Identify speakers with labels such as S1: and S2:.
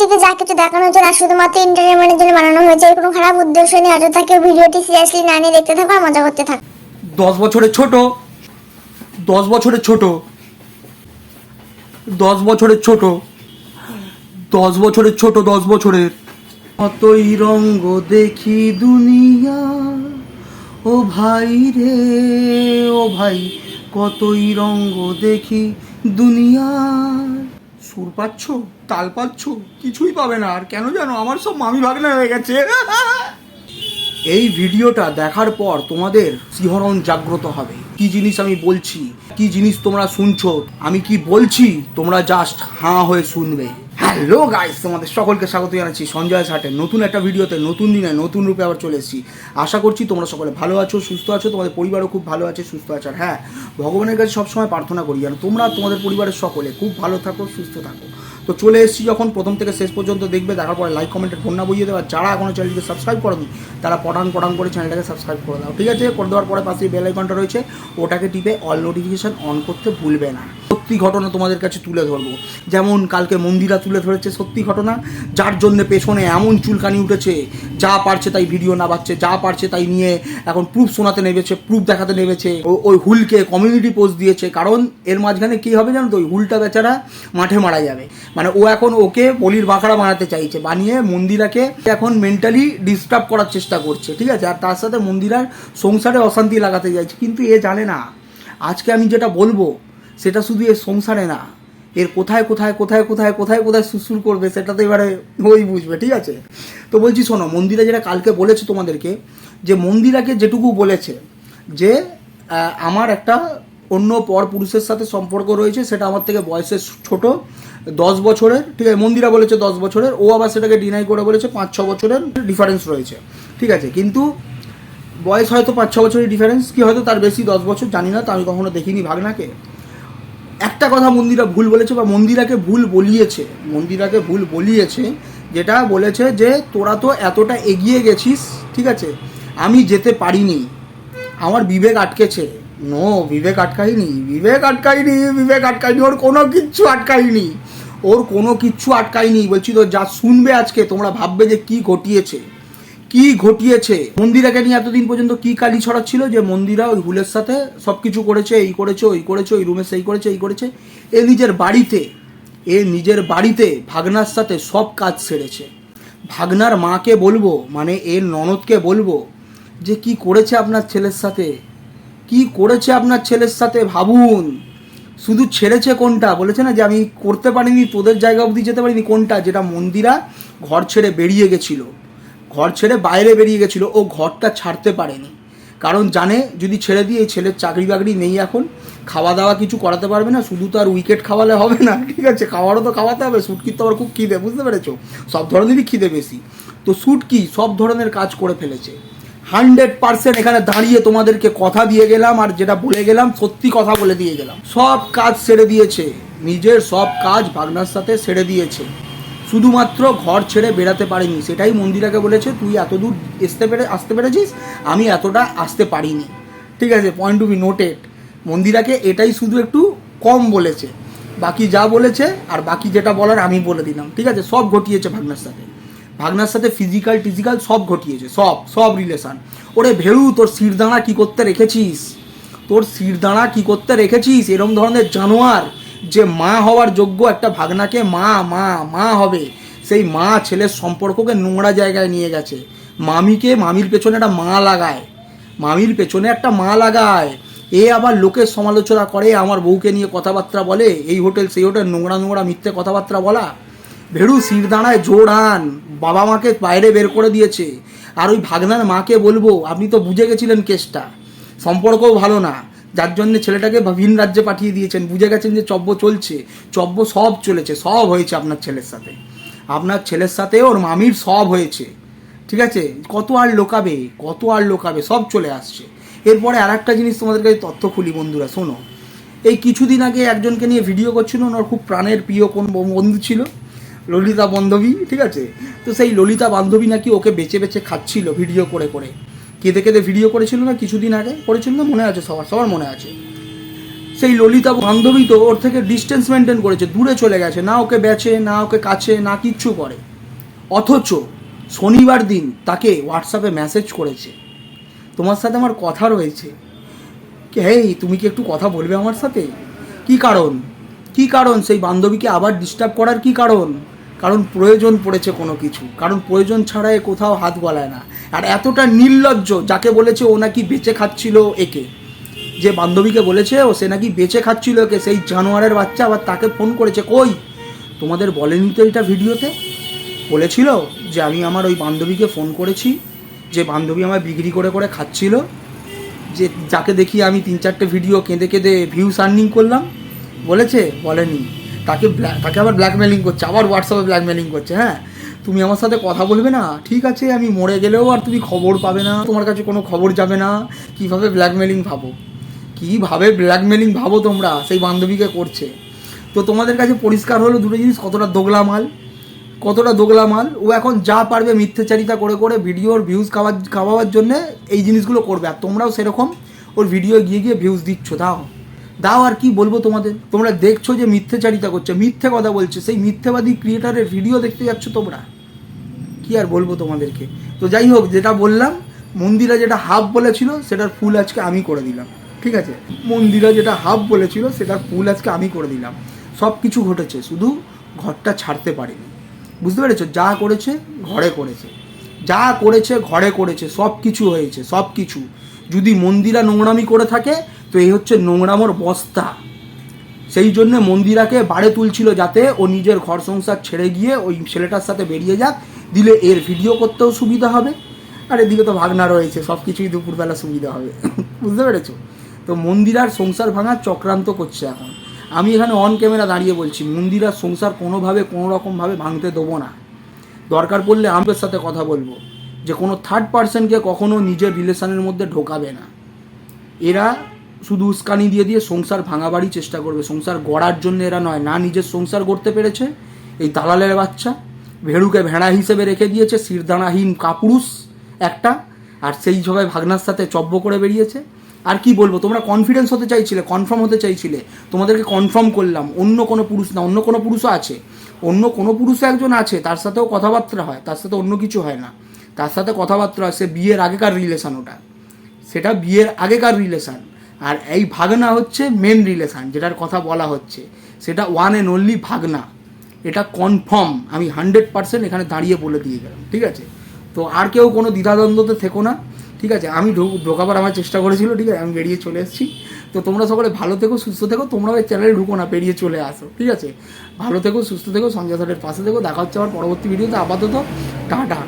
S1: ভিডিওটিতে যা কিছু দেখানো হচ্ছে তা শুধুমাত্র এন্টারটেনমেন্টের জন্য বানানো হয়েছে এর কোনো খারাপ উদ্দেশ্য নেই। অযথা কেউ ভিডিওটি সিরিয়াসলি না নিয়ে দেখতে থাকো আর মজা করতে থাকো।
S2: দশ বছরের ছোট দশ বছরের ছোট দশ বছরের ছোট দশ বছরের ছোট দশ বছরের। কতই রঙ্গ দেখি দুনিয়া ও ভাই রে ও ভাই কতই রঙ্গ দেখি দুনিয়া। সুর পাচ্ছ, তাল পাচ্ছ, কিছুই পাবে না। আর কেন জানো, আমার সব মামি ভাগনা হয়ে গেছে। এই ভিডিওটা দেখার পর তোমাদের শিহরণ জাগ্রত হবে। কি জিনিস আমি বলছি? কি জিনিস তোমরা শুনছো? আমি কি বলছি? তোমরা জাস্ট হাঁ হয়ে শুনবে। হ্যালো গাইস, তোমাদের সকলকে স্বাগত জানাচ্ছি সঞ্জয় সাটের নতুন একটা ভিডিওতে, নতুন দিনে, নতুন রূপে আবার চলে এসেছি। আশা করছি তোমরা সকলে ভালো আছো, সুস্থ আছো, তোমাদের পরিবারও খুব ভালো আছে, সুস্থ আছে। আর হ্যাঁ ভগবানের কাছে সবসময় প্রার্থনা করি যেন তোমরা তোমাদের পরিবারের সকলে খুব ভালো থাকো, সুস্থ থাকো। তো চলে এসেছি যখন, প্রথম থেকে শেষ পর্যন্ত দেখবে, দেখার পরে লাইক কমেন্টের না বইয়ে দেওয়া যারা এখনও চ্যানেলটিকে সাবস্ক্রাইব করেনি, তারা পটান পটান করে চ্যানেলটাকে সাবস্ক্রাইব করে দাও, ঠিক আছে? করে দেওয়ার পরে পাশে বেল আইকনটা রয়েছে, ওটাকে টিপে অল নোটিফিকেশন অন করতে ভুলবে না। সত্যি ঘটনা তোমাদের কাছে তুলে ধরবো। যেমন কালকে মন্দিরা তুলে ধরেছে, সত্যি ঘটনা। যার জন্য পেছনে এমন চুলকানি উঠেছে, যা পারছে তাই ভিডিও না পাচ্ছে যা পারছে তাই নিয়ে এখন প্রুফ শোনাতে নেমেছে প্রুফ দেখাতে নেমেছে। ওই হুলকে কমিউনিটি পোস্ট দিয়েছে, কারণ এর মাঝখানে কী হবে জানো তো? ওই হুলটা বেচারা মাঠে মারা যাবে। মানে ও এখন ওকে বলির বাঁকড়া বানাতে চাইছে, বানিয়ে মন্দিরাকে এখন মেন্টালি ডিস্টার্ব করার চেষ্টা করছে, ঠিক আছে? আর তার সাথে মন্দিরার সংসারে অশান্তি লাগাতে চাইছে, কিন্তু এ জানে না। আজকে আমি যেটা বলব, সেটা শুধু এর সংসারে না, এর কোথায় কোথায় কোথায় কোথায় কোথায় কোথায় সুসুর করবে সেটা তো এবারে ওই বুঝবে, ঠিক আছে? তো বলছি শোনো, মন্দিরা যেটা কালকে বলেছে তোমাদেরকে, যে মন্দিরাকে যেটুকু বলেছে, যে আমার একটা অন্য পর পুরুষের সাথে সম্পর্ক রয়েছে, সেটা আমার থেকে বয়সে ছোট, দশ বছরের, ঠিক আছে, মন্দিরা বলেছে দশ বছরের, ও আবার সেটাকে ডিনাই করে বলেছে পাঁচ, ছ বছরের ডিফারেন্স রয়েছে, ঠিক আছে, কিন্তু বয়স হয়তো পাঁচ, ছ বছরের ডিফারেন্স কি হয়তো তার বেশি দশ বছর, জানি না, তো আমি কখনো দেখিনি ভাগনাকে। একটা কথা মন্দিরা ভুল বলেছে বা মন্দিরাকে ভুল বলিয়েছে, মন্দিরাকে ভুল বলিয়েছে, যেটা বলেছে যে তোরা তো এতটা এগিয়ে গেছিস, ঠিক আছে, আমি যেতে পারিনি, আমার বিবেক আটকেছে নো বিবেক আটকাইনি বিবেক আটকাইনি বিবেক আটকাইনি ওর কোনো কিচ্ছু আটকাইনি ওর কোনো কিচ্ছু আটকাইনি বলছি তো যা শুনবে আজকে, তোমরা ভাববে যে কি ঘটিয়েছে। কি ঘটিয়েছে? মন্দিরাকে নিয়ে এতদিন পর্যন্ত কি কালি ছড়াচ্ছিল যে মন্দিরা ওই হুলের সাথে সব কিছু করেছে, এই করেছে, ওই করেছে, ওই রুমে সেই করেছে, এই করেছে। এ নিজের বাড়িতে, এ নিজের বাড়িতে ভাগনার সাথে সব কাজ সেরেছে। ভাগনার মাকে বলব মানে এর ননদকে বলব, যে কি করেছে আপনার ছেলের সাথে? কি করেছে আপনার ছেলের সাথে? ভাবুন। শুধু ছেড়েছে কোনটা? বলেছে না যে, আমি করতে পারিনি, তোদের জায়গা অবধি যেতে পারিনি। কোনটা? যেটা মন্দিরা ঘর ছেড়ে বেরিয়ে গেছিল। ঘর ছেড়ে বাইরে বেরিয়ে গেছিল। ও ঘরটা ছাড়তে পারেনি। কারণ জানে, যদি ছেড়ে দিয়ে এই ছেলের চাকরি বাকরি নেই এখন খাওয়া দাওয়া কিছু করাতে পারবে না, শুধু তো আর উইকেট খাওয়ালে হবে না। ঠিক আছে, খাওয়ারও তো খাওয়াতে হবে। সুটকির তো আবার খুব খিদে, বুঝতে পেরেছ? সব ধরনেরই খিদে বেশি। তো সুটকি সব ধরনের কাজ করে ফেলেছে। হান্ড্রেড পার্সেন্ট এখানে দাঁড়িয়ে তোমাদেরকে কথা দিয়ে গেলাম আর যেটা বলে গেলাম, সত্যি কথা বলে দিয়ে গেলাম। সব কাজ সেরে দিয়েছে। নিজের সব কাজ ভাগনার সাথে সেরে দিয়েছে। শুধুমাত্র ঘর ছেড়ে বেড়াতে পারিনি। সেটাই মন্দিরাকে বলেছে, তুই এত দূর আসতে পেরে, আসতে পেরেছিস? আমি এতটা আসতে পারিনি। ঠিক আছে পয়েন্ট টু বি নোটেড মন্দিরাকে এটাই শুধু একটু কম বলেছে। বাকি যা বলেছে আর বাকি যেটা বলার আমি বলে দিলাম। ঠিক আছে, সব ঘটিয়েছে ভাগনার সাথে। ভাগনার সাথে ফিজিক্যাল টিজিক্যাল সব ঘটিয়েছে, সব সব রিলেশন ওরে ভেড়ু তোর শিরদাঁড়া কি করতে রেখেছিস? তোর শিরদাঁড়া কি করতে রেখেছিস? এরম ধরনের জানোয়ার যে মা হওয়ার যোগ্য একটা ভাগনাকে মা মা মা হবে, সেই মা ছেলের সম্পর্ককে নোংরা জায়গায় নিয়ে গেছে। মামিকে মামির পেছনে একটা মা লাগায়, মামির পেছনে একটা মা লাগায়। এ আবার লোকের সমালোচনা করে, আমার বউকে নিয়ে কথাবার্তা বলে, এই হোটেল, সেই হোটেল, নোংরা নোংরা মিথ্যে কথাবার্তা বলা। ভেড়ু শিরদাঁড়ায় জোর আন। বাবা মাকে বাইরে বের করে দিয়েছে। আর ওই ভাগনার মাকে বলব, আপনি তো বুঝে গেছিলেন কেসটা। সম্পর্কও ভালো না। যার জন্য ছেলেটাকে ভিন রাজ্যে পাঠিয়ে দিয়েছেন। বুঝে গেছেন যে চব্য চলছে। চব্য সব চলেছে। সব হয়েছে আপনার ছেলের সাথে। আপনার ছেলের সাথে ওর মামির সব হয়েছে। ঠিক আছে? কত আর লোকাবে? কত আর লোকাবে? সব চলে আসছে। এরপরে আর একটা জিনিস তোমাদের কাছে তথ্য খুলি বন্ধুরা, শোনো। এই কিছুদিন আগে একজনকে নিয়ে ভিডিও করছিল, ওনার খুব প্রাণের প্রিয় কোন বন্ধু ছিল। ললিতা বান্ধবী, ঠিক আছে? তো সেই ললিতা বান্ধবী নাকি ওকে বেছে বেছে খাচ্ছিল ভিডিও করে করে। কেঁদে কেঁদে ভিডিও করেছিল না কিছুদিন আগে? করেছিল না? মনে আছে সবার সবার মনে আছে। সেই ললিতা বান্ধবী তো ওর থেকে ডিস্টেন্স মেনটেন করেছে, দূরে চলে গেছে, না ওকে বেচে না ওকে কাছে, না কিচ্ছু করে। অথচ শনিবার দিন তাকে হোয়াটসঅ্যাপে মেসেজ করেছে। তোমার সাথে আমার কথা রয়েছে। হেই, তুমি কি একটু কথা বলবে আমার সাথে? কি কারণ? কি কারণ? সেই বান্ধবীকে আবার ডিস্টার্ব করার কি কারণ? কারণ প্রয়োজন পড়েছে কোনো কিছু। কারণ প্রয়োজন ছাড়া এ কোথাও হাত গলায় না। আর এতটা নির্লজ্জ, যাকে বলেছে ও নাকি বেঁচে খাচ্ছিল একে। যে বান্ধবীকে বলেছে ও সে নাকি বেঁচে খাচ্ছিল একে, সেই জানোয়ারের বাচ্চা আবার তাকে ফোন করেছে, কই, তোমাদের বলেনি তো এটা ভিডিওতে? বলেছিল যে, আমি আমার ওই বান্ধবীকে ফোন করেছি, যে বান্ধবী আমার বিক্রি করে করে খাচ্ছিল, যে যাকে দেখি আমি তিন চারটে ভিডিও কেঁদে কেঁদে ভিউস আর্নিং করলাম। বলেছে, বলেনি। তাকে তাকে আবার ব্ল্যাকমেলিং করছে, আবার হোয়াটসঅ্যাপে ব্ল্যাকমেলিং করছে হ্যাঁ? তুমি আমার সাথে কথা বলবে না? ঠিক আছে, আমি মরে গেলেও আর তুমি খবর পাবে না, তোমার কাছে কোনো খবর যাবে না। কীভাবে ব্ল্যাকমেলিং ভাবো? কীভাবে ব্ল্যাকমেলিং ভাবো তোমরা? সেই বান্ধবীকে করছে। তো তোমাদের কাছে পরিষ্কার হলো দুটো জিনিস, কতটা দোগলা মাল, কতটা দোগলা মাল। ও এখন যা পারবে মিথ্যাচারিতা করে করে ভিডিওর ভিউজ খাওয়ার খাওয়াবার জন্যে এই জিনিসগুলো করবে। আর তোমরাও সেরকম ওর ভিডিও গিয়ে গিয়ে ভিউজ দিচ্ছ, দাও। দাও আর কি বলব তোমাদের? তোমরা দেখছ যে মিথ্যাচারিতা করছে, মিথ্যে কথা বলছে। সেই মিথ্যেবাদী ক্রিয়েটারের ভিডিও দেখতে যাচ্ছ তোমরা? কি আর বলব তোমাদেরকে? তো যাই হোক, যেটা বললাম, মন্দিরা যেটা হাফ বলেছিল, সেটার ফুল আজকে আমি করে দিলাম। ঠিক আছে? মন্দিরা যেটা হাফ বলেছিল, সেটার ফুল আজকে আমি করে দিলাম। সব কিছু ঘটেছে, শুধু ঘরটা ছাড়তে পারিনি। বুঝতে পেরেছ? যা করেছে, ঘরে করেছে। যা করেছে, ঘরে করেছে সব কিছু হয়েছে সব কিছু যদি মন্দিরা নোংরামি করে থাকে তো এই হচ্ছে নোংরামোর বস্তা। সেই জন্য মন্দিরাকে বাড়ে তুলছিল যাতে ও নিজের ঘর সংসার ছেড়ে গিয়ে ওই ছেলেটার সাথে বেরিয়ে যাক, দিলে এর ভিডিও করতেও সুবিধা হবে। আর এদিকে তো ভাগনা রয়েছে সব কিছুই দুপুরবেলা সুবিধা হবে। বুঝতে পেরেছ? তো মন্দিরার সংসার ভাঙার চক্রান্ত করছে এখন। আমি এখানে অন ক্যামেরা দাঁড়িয়ে বলছি, মন্দিরার সংসার কোনোভাবে কোনো রকমভাবে ভাঙতে দেবো না। দরকার পড়লে আমাদের সাথে কথা বলব, যে কোনো থার্ড পার্সনকে কখনো নিজের রিলেশনের মধ্যে ঢোকাবে না। এরা শুধু উস্কানি দিয়ে দিয়ে সংসার ভাঙাবারই চেষ্টা করবে। সংসার গড়ার জন্য এরা নয়, না নিজের সংসার গড়তে পেরেছে, এই দালালের বাচ্চা। ভেড়ুকে ভেড়া হিসেবে রেখে দিয়েছে শিরদানাহীন কাপুরুষ একটা, আর সেই সবাই ভাগনার সাথে চব্য করে বেরিয়েছে। আর কি বলব, তোমরা কনফিডেন্স হতে চাইছিলে কনফার্ম হতে চাইছিলে। তোমাদেরকে কনফার্ম করলাম, অন্য কোনো পুরুষ না, অন্য কোনো পুরুষও আছে। অন্য কোনো পুরুষও একজন আছে, তার সাথেও কথাবার্তা হয়, তার সাথে অন্য কিছু হয় না। তার সাথে কথাবার্তা হয়, সে বিয়ের আগেকার রিলেশান ওটা। সেটা বিয়ের আগেকার রিলেশান আর এই ভাগনা হচ্ছে মেন রিলেশান যেটার কথা বলা হচ্ছে। সেটা ওয়ান অ্যান্ড অনলি ভাগনা। এটা কনফার্ম আমি হান্ড্রেড পার্সেন্ট এখানে দাঁড়িয়ে বলে দিয়ে গেলাম, ঠিক আছে? তো আর কেউ কোনো দ্বিধাদ্বন্দ্বতে থেকো না, ঠিক আছে? আমি ঢোকাবার আমার চেষ্টা করেছিল, ঠিক আছে? আমি বেরিয়ে চলে এসেছি। তো তোমরা সকলে ভালো থেকো, সুস্থ থেকো, তোমরা ওই চ্যানেলে ঢুকো না, বেরিয়ে চলে আসো, ঠিক আছে? ভালো থেকো, সুস্থ থেকো, সঞ্জয় স্যারের পাশে থেকো, দেখা হচ্ছে আমার পরবর্তী ভিডিওতে আপাতত, টাটা।